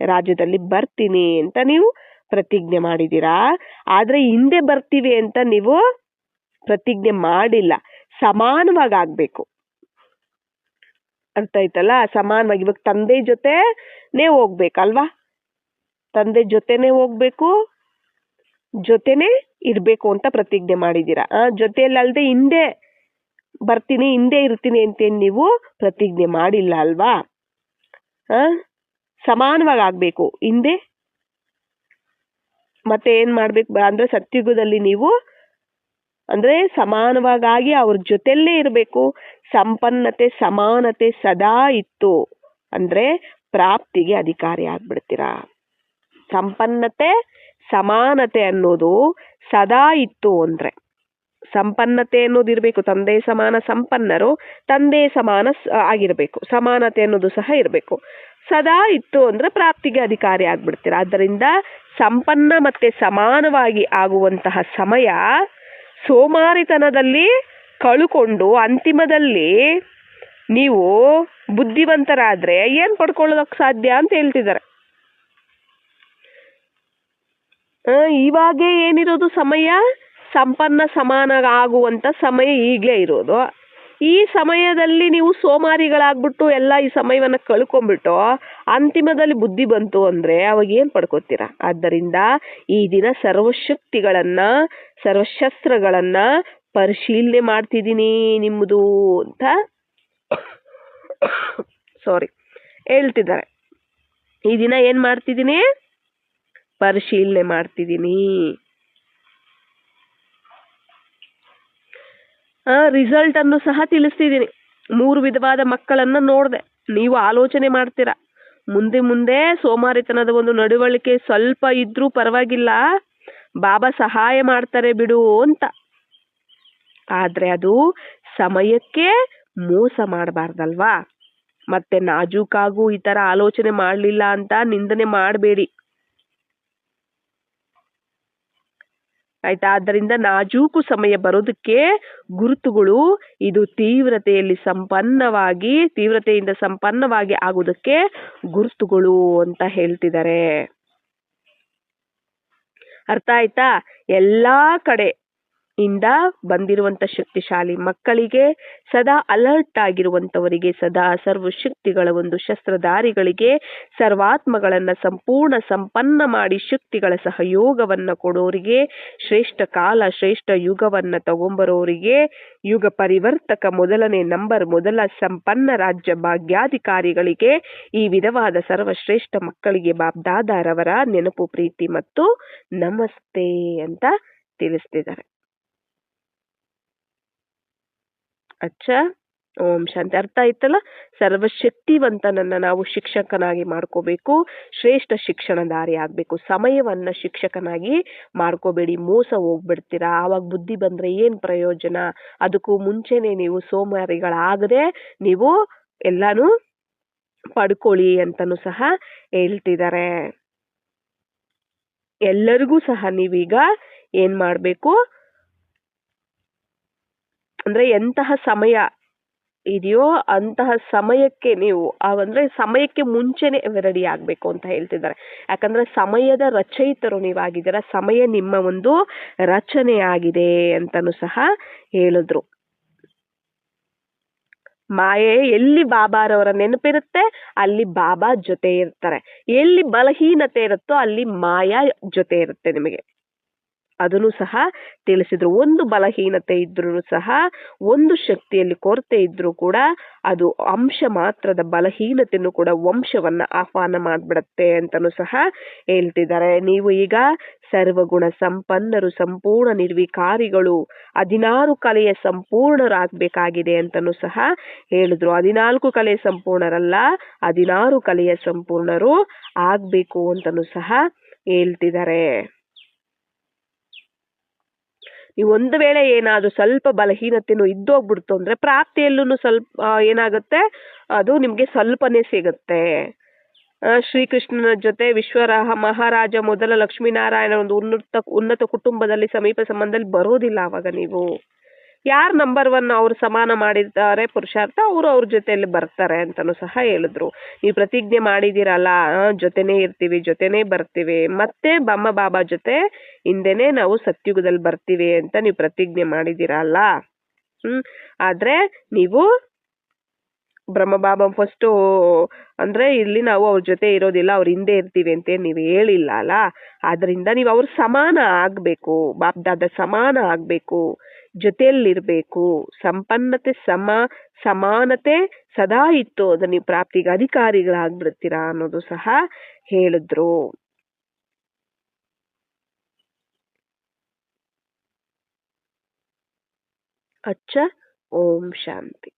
ರಾಜ್ಯದಲ್ಲಿ ಬರ್ತೀನಿ ಅಂತ ನೀವು ಪ್ರತಿಜ್ಞೆ ಮಾಡಿದ್ದೀರಾ ಆದ್ರೆ ಹಿಂದೆ ಬರ್ತೀವಿ ಅಂತ ನೀವು ಪ್ರತಿಜ್ಞೆ ಮಾಡಿಲ್ಲ. ಸಮಾನವಾಗಿ ಆಗ್ಬೇಕು. ಅರ್ಥ ಆಯ್ತಲ್ಲ? ಸಮಾನವಾಗಿ ಇವಾಗ ತಂದೆ ಜೊತೆನೆ ಹೋಗ್ಬೇಕಲ್ವಾ? ತಂದೆ ಜೊತೆನೆ ಹೋಗ್ಬೇಕು ಜೊತೆನೆ ಇರಬೇಕು ಅಂತ ಪ್ರತಿಜ್ಞೆ ಮಾಡಿದ್ದೀರಾ? ಆ ಜೊತೆಯಲ್ಲಿ ಅಲ್ದೆ ಹಿಂದೆ ಬರ್ತೀನಿ, ಹಿಂದೆ ಇರ್ತೀನಿ ಅಂತೇನು ನೀವು ಪ್ರತಿಜ್ಞೆ ಮಾಡಿಲ್ಲ ಅಲ್ವಾ? ಆ, ಸಮಾನವಾಗಿ ಆಗಬೇಕು. ಹಿಂದೆ ಮತ್ತೆ ಏನು ಮಾಡ್ಬೇಕು? ಅಂದ್ರೆ ಸತ್ಯುಗದಲ್ಲಿ ನೀವು ಅಂದ್ರೆ ಸಮಾನವಾಗಿ ಅವ್ರ ಜೊತೆಲ್ಲೇ ಇರಬೇಕು. ಸಂಪನ್ನತೆ, ಸಮಾನತೆ ಸದಾ ಇತ್ತು. ಅಂದ್ರೆ ಪ್ರಾಪ್ತಿಗೆ ಅಧಿಕಾರಿ ಆಗ್ಬಿಡ್ತೀರಾ? ಸಂಪನ್ನತೆ ಸಮಾನತೆ ಅನ್ನೋದು ಸದಾ ಇತ್ತು ಅಂದ್ರೆ. ಸಂಪನ್ನತೆ ಅನ್ನೋದು ಇರಬೇಕು, ತಂದೆ ಸಮಾನ ಸಂಪನ್ನರು, ತಂದೆ ಸಮಾನ ಆಗಿರಬೇಕು, ಸಮಾನತೆ ಅನ್ನೋದು ಸಹ ಇರಬೇಕು. ಸದಾ ಇತ್ತು ಅಂದ್ರೆ ಪ್ರಾಪ್ತಿಗೆ ಅಧಿಕಾರಿ ಆಗ್ಬಿಡ್ತೀರ. ಆದ್ದರಿಂದ ಸಂಪನ್ನ ಮತ್ತೆ ಸಮಾನವಾಗಿ ಆಗುವಂತಹ ಸಮಯ ಸೋಮಾರಿತನದಲ್ಲಿ ಕಳುಕೊಂಡು ಅಂತಿಮದಲ್ಲಿ ನೀವು ಬುದ್ಧಿವಂತರಾದ್ರೆ ಏನ್ ಪಡ್ಕೊಳ್ಳೋದಕ್ಕೆ ಸಾಧ್ಯ ಅಂತ ಹೇಳ್ತಿದ್ದಾರೆ ಆ, ಇವಾಗೇ ಏನಿರೋದು ಸಮಯ? ಸಂಪನ್ನ ಸಮಾನ ಆಗುವಂತ ಸಮಯ ಈಗಲೇ ಇರೋದು. ಈ ಸಮಯದಲ್ಲಿ ನೀವು ಸೋಮಾರಿಗಳಾಗ್ಬಿಟ್ಟು ಎಲ್ಲ ಈ ಸಮಯವನ್ನ ಕಳ್ಕೊಂಡ್ಬಿಟ್ಟು ಅಂತಿಮದಲ್ಲಿ ಬುದ್ಧಿ ಬಂತು ಅಂದ್ರೆ ಅವಾಗ ಏನು ಪಡ್ಕೋತೀರ? ಆದ್ದರಿಂದ ಈ ದಿನ ಸರ್ವಶಕ್ತಿಗಳನ್ನ, ಸರ್ವಶಸ್ತ್ರಗಳನ್ನ ಪರಿಶೀಲನೆ ಮಾಡ್ತಿದ್ದೀನಿ ನಿಮ್ಮದು ಅಂತ ಸಾರಿ ಹೇಳ್ತಿದ್ದಾರೆ. ಈ ದಿನ ಏನು ಮಾಡ್ತಿದ್ದೀನಿ? ಪರಿಶೀಲನೆ ಮಾಡ್ತಿದ್ದೀನಿ. ಆ ರಿಸಲ್ಟ್ ಅನ್ನು ಸಹ ತಿಳಿಸ್ತಿದ್ದೀನಿ. ಮೂರು ವಿಧವಾದ ಮಕ್ಕಳನ್ನು ನೋಡಿದೆ. ನೀವು ಆಲೋಚನೆ ಮಾಡ್ತೀರಾ? ಮುಂದೆ ಮುಂದೆ ಸೋಮಾರಿತನದ ಒಂದು ನಡವಳಿಕೆ ಸ್ವಲ್ಪ ಇದ್ರೂ ಪರವಾಗಿಲ್ಲ. ಬಾಬಾ ಸಹಾಯ ಮಾಡ್ತಾರೆ ಬಿಡು ಅಂತ. ಆದರೆ ಅದು ಸಮಯಕ್ಕೆ ಮೋಸ ಮಾಡಬಾರ್ದಲ್ವಾ? ಮತ್ತೆ ನಾಜೂಕಾಗೂ ಈ ಥರ ಆಲೋಚನೆ ಮಾಡಲಿಲ್ಲ ಅಂತ ನಿಂದನೆ ಮಾಡಬೇಡಿ. ಆಯ್ತಾ? ಆದ್ದರಿಂದ ನಾಜೂಕು ಸಮಯ ಬರೋದಕ್ಕೆ ಗುರುತುಗಳು ಇದು ತೀವ್ರತೆಯಲ್ಲಿ ಸಂಪನ್ನವಾಗಿ, ತೀವ್ರತೆಯಿಂದ ಸಂಪನ್ನವಾಗಿ ಆಗುವುದಕ್ಕೆ ಗುರುತುಗಳು ಅಂತ ಹೇಳ್ತಿದ್ದಾರೆ. ಅರ್ಥ ಆಯ್ತಾ? ಎಲ್ಲಾ ಕಡೆ ಇಂದ ಬಂದಿರುವಂತ ಶಕ್ತಿಶಾಲಿ ಮಕ್ಕಳಿಗೆ ಸದಾ ಅಲರ್ಟ್ ಆಗಿರುವಂತವರಿಗೆ ಸದಾ ಸರ್ವಶಕ್ತಿಗಳ ಒಂದು ಶಸ್ತ್ರಧಾರಿಗಳಿಗೆ ಸರ್ವಾತ್ಮಗಳನ್ನ ಸಂಪೂರ್ಣ ಸಂಪನ್ನ ಮಾಡಿ ಶಕ್ತಿಗಳ ಸಹಯೋಗವನ್ನ ಕೊಡೋರಿಗೆ ಶ್ರೇಷ್ಠ ಕಾಲ, ಶ್ರೇಷ್ಠ ಯುಗವನ್ನ ತಗೊಂಬರೋರಿಗೆ ಯುಗ ಪರಿವರ್ತಕ ಮೊದಲನೇ ನಂಬರ್ ಮೊದಲ ಸಂಪನ್ನ ರಾಜ್ಯ ಭಾಗ್ಯಾಧಿಕಾರಿಗಳಿಗೆ ಈ ವಿಧವಾದ ಸರ್ವಶ್ರೇಷ್ಠ ಮಕ್ಕಳಿಗೆ ಬಾಬ್ದಾದಾರವರ ನೆನಪು, ಪ್ರೀತಿ ಮತ್ತು ನಮಸ್ತೆ ಅಂತ ತಿಳಿಸ್ತಿದ್ದಾರೆ. ಅಚ್ಚ, ಓಂ ಶಾಂತಿ. ಅರ್ಥ ಆಯ್ತಲ್ಲ? ಸರ್ವಶಕ್ತಿವಂತನನ್ನ ನಾವು ಶಿಕ್ಷಕನಾಗಿ ಮಾಡ್ಕೋಬೇಕು, ಶ್ರೇಷ್ಠ ಶಿಕ್ಷಣದಾರಿ ಆಗ್ಬೇಕು. ಸಮಯವನ್ನ ಶಿಕ್ಷಕನಾಗಿ ಮಾಡ್ಕೋಬೇಡಿ. ಮೋಸ ಹೋಗ್ಬಿಡ್ತೀರಾ? ಆವಾಗ ಬುದ್ಧಿ ಬಂದ್ರೆ ಏನ್ ಪ್ರಯೋಜನ? ಅದಕ್ಕೂ ಮುಂಚೆನೆ ನೀವು ಸೋಮಾರಿಗಳಾಗದೆ ನೀವು ಎಲ್ಲಾನು ಪಡ್ಕೊಳ್ಳಿ ಅಂತನೂ ಸಹ ಹೇಳ್ತಿದ್ದಾರೆ. ಎಲ್ಲರಿಗೂ ಸಹ ನೀವೀಗ ಏನ್ ಮಾಡ್ಬೇಕು? ಅಂದ್ರೆ ಎಂತಹ ಸಮಯ ಇದೆಯೋ ಅಂತಹ ಸಮಯಕ್ಕೆ ನೀವು ಅಂದ್ರೆ ಸಮಯಕ್ಕೆ ಮುಂಚೆನೆ ರೆಡಿ ಆಗ್ಬೇಕು ಅಂತ ಹೇಳ್ತಿದ್ದಾರೆ. ಯಾಕಂದ್ರೆ ಸಮಯದ ರಚಯಿತರು ನೀವಾಗಿದ್ದೀರಾ, ಸಮಯ ನಿಮ್ಮ ಒಂದು ರಚನೆ ಆಗಿದೆ ಅಂತಲೂ ಸಹ ಹೇಳಿದ್ರು. ಮಾಯೆ ಎಲ್ಲಿ ಬಾಬಾರವರ ನೆನಪಿರುತ್ತೆ? ಅಲ್ಲಿ ಬಾಬಾ ಜೊತೆ ಇರ್ತಾರೆ. ಎಲ್ಲಿ ಬಲಹೀನತೆ ಇರುತ್ತೋ ಅಲ್ಲಿ ಮಾಯಾ ಜೊತೆ ಇರುತ್ತೆ ನಿಮಗೆ. ಅದನ್ನು ಸಹ ತಿಳಿಸಿದ್ರು. ಒಂದು ಬಲಹೀನತೆ ಇದ್ರೂ ಸಹ, ಒಂದು ಶಕ್ತಿಯಲ್ಲಿ ಕೊರತೆ ಇದ್ರೂ ಕೂಡ ಅದು ಅಂಶ ಮಾತ್ರದ ಬಲಹೀನತೆಯನ್ನು ಕೂಡ ವಂಶವನ್ನ ಆಹ್ವಾನ ಮಾಡ್ಬಿಡತ್ತೆ ಅಂತಲೂ ಸಹ ಹೇಳ್ತಿದ್ದಾರೆ. ನೀವು ಈಗ ಸರ್ವಗುಣ ಸಂಪನ್ನರು, ಸಂಪೂರ್ಣ ನಿರ್ವಿಕಾರಿಗಳು, ಹದಿನಾರು ಕಲೆಯ ಸಂಪೂರ್ಣರಾಗಬೇಕಾಗಿದೆ ಅಂತಲೂ ಸಹ ಹೇಳಿದ್ರು. ಹದಿನಾಲ್ಕು ಕಲೆಯ ಸಂಪೂರ್ಣರಲ್ಲ, ಹದಿನಾರು ಕಲೆಯ ಸಂಪೂರ್ಣರು ಆಗ್ಬೇಕು ಅಂತಲೂ ಸಹ ಹೇಳ್ತಿದ್ದಾರೆ. ನೀವು ಒಂದು ವೇಳೆ ಏನಾದರೂ ಸ್ವಲ್ಪ ಬಲಹೀನತೆನೂ ಇದ್ದೋಗ್ಬಿಡ್ತು ಅಂದ್ರೆ ಪ್ರಾಪ್ತಿಯಲ್ಲೂ ಸ್ವಲ್ಪ ಏನಾಗುತ್ತೆ? ಅದು ನಿಮಗೆ ಸ್ವಲ್ಪನೇ ಸಿಗುತ್ತೆ. ಶ್ರೀಕೃಷ್ಣನ ಜೊತೆ ವಿಶ್ವರಾಹ ಮಹಾರಾಜ ಮೊದಲ ಲಕ್ಷ್ಮೀನಾರಾಯಣ ಒಂದು ಉನ್ನತ ಉನ್ನತ ಕುಟುಂಬದಲ್ಲಿ, ಸಮೀಪ ಸಂಬಂಧದಲ್ಲಿ ಬರೋದಿಲ್ಲ ಆವಾಗ ನೀವು. ಯಾರು ನಂಬರ್ ಒನ್ ಅವ್ರು ಸಮಾನ ಮಾಡಿದ್ದಾರೆ ಪುರುಷಾರ್ಥ ಅವರು ಅವ್ರ ಜೊತೆಯಲ್ಲಿ ಬರ್ತಾರೆ ಅಂತಲೂ ಸಹ ಹೇಳಿದ್ರು. ನೀವು ಪ್ರತಿಜ್ಞೆ ಮಾಡಿದ್ದೀರಲ್ಲ ಜೊತೆನೆ ಇರ್ತೀವಿ, ಜೊತೆನೆ ಬರ್ತೀವಿ, ಮತ್ತೆ ಬಮ್ಮ ಬಾಬಾ ಜೊತೆ ಹಿಂದೆನೇ ನಾವು ಸತ್ಯುಗದಲ್ಲಿ ಬರ್ತೀವಿ ಅಂತ ನೀವು ಪ್ರತಿಜ್ಞೆ ಮಾಡಿದ್ದೀರಲ್ಲ? ಹ್ಮ್, ಆದ್ರೆ ನೀವು ಬ್ರಹ್ಮಬಾಬಾ ಫಸ್ಟು ಅಂದ್ರೆ ಇಲ್ಲಿ ನಾವು ಅವ್ರ ಜೊತೆ ಇರೋದಿಲ್ಲ, ಅವ್ರ ಹಿಂದೆ ಇರ್ತೀವಿ ಅಂತ ನೀವು ಹೇಳಿಲ್ಲ ಅಲ್ಲ? ಆದ್ರಿಂದ ನೀವು ಅವ್ರ ಸಮಾನ ಆಗ್ಬೇಕು ಬಾಬ್ದಾದ ಸಮಾನ ಆಗ್ಬೇಕು. ಜೊತೆಯಲ್ಲಿರ್ಬೇಕು. ಸಂಪನ್ನತೆ ಸಮ, ಸಮಾನತೆ ಸದಾ ಇತ್ತು. ಅದನ್ನ ನೀವು ಪ್ರಾಪ್ತಿಗೆ ಅಧಿಕಾರಿಗಳಾಗ್ಬಿಡ್ತೀರಾ ಅನ್ನೋದು ಸಹ ಹೇಳಿದ್ರು. ಅಚ್ಚ, ಓಂ ಶಾಂತಿ.